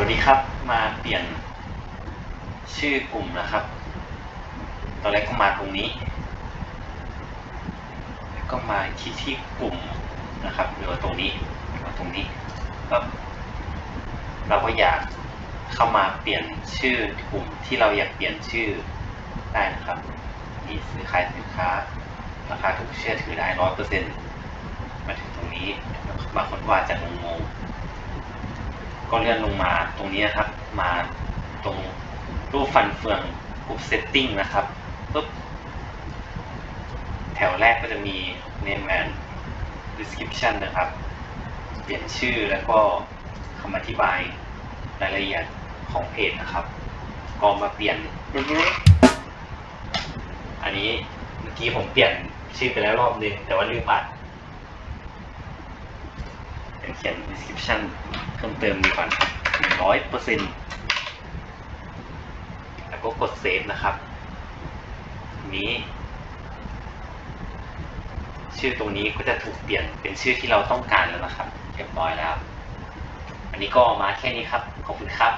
วัสดีครับ มาเปลี่ยนชื่อกลุ่มนะครับ ตอนแรกก็มาตรงนี้แล้วก็มาที่ที่กลุ่มนะครับหรือว่าตรงนี้หรือว่าตรงนี้ก็เราก็อยากเข้ามาเปลี่ยนชื่อกลุ่มที่เราอยากเปลี่ยนชื่อได้นะครับนี่ซื้อขายสินค้าราคาถูกเชื่อถือได้ร้อยเปอร์เซ็นต์มาถึงตรงนี้บางคนก็อาจะงง ก็เลื่อนลงมาตรงนี้นะครับ มาตรงรูปฟันเฟืองกลุ่ม setting นะครับปุ๊บแถวแรกก็จะมี name and description นะครับ เปลี่ยนชื่อแล้วก็คำอธิบายรายละเอียดของเพจนะครับ ก็มาเปลี่ยน อันนี้เมื่อกี้ผมเปลี่ยนชื่อไปแล้วรอบนึงแต่ว่าลืมอัดเขียน description เพิ่มเติมดีกว่าหนึ่งร้อยเปอร์เซ็นต์แล้วก็กดเซฟนะครับ นี้ ชื่อตรงนี้ก็จะถูกเปลี่ยนเป็นชื่อที่เราต้องการแล้วนะครับเรียบร้อยแล้ว อันนี้ก็มาแค่นี้ครับ ขอบคุณครับ